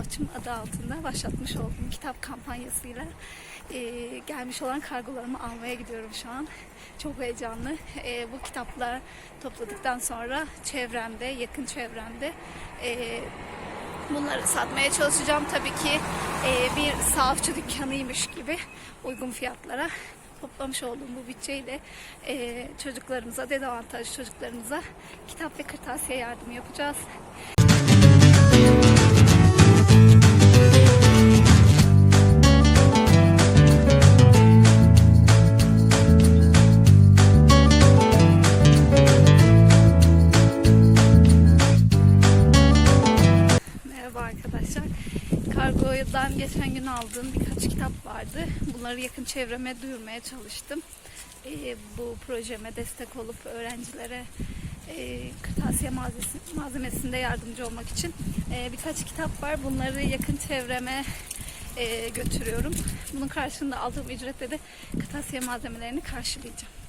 Açım adı altında başlatmış olduğum kitap kampanyasıyla e, gelmiş olan kargolarımı almaya gidiyorum şu an. Çok heyecanlı. E, bu kitaplar topladıktan sonra çevremde, yakın çevremde e, bunları satmaya çalışacağım. Tabii ki e, bir sahafçı dükkanıymış gibi uygun fiyatlara toplamış olduğum bu bütçeyi de e, çocuklarımıza, dezavantajlı çocuklarımıza kitap ve kırtasiye yardımı yapacağız. Kargodan geçen gün aldığım birkaç kitap vardı. Bunları yakın çevreme duyurmaya çalıştım. Ee, bu projeme destek olup öğrencilere e, kırtasiye malzemesi, malzemesinde yardımcı olmak için Ee, birkaç kitap var. Bunları yakın çevreme e, götürüyorum. Bunun karşılığında aldığım ücretle de kırtasiye malzemelerini karşılayacağım.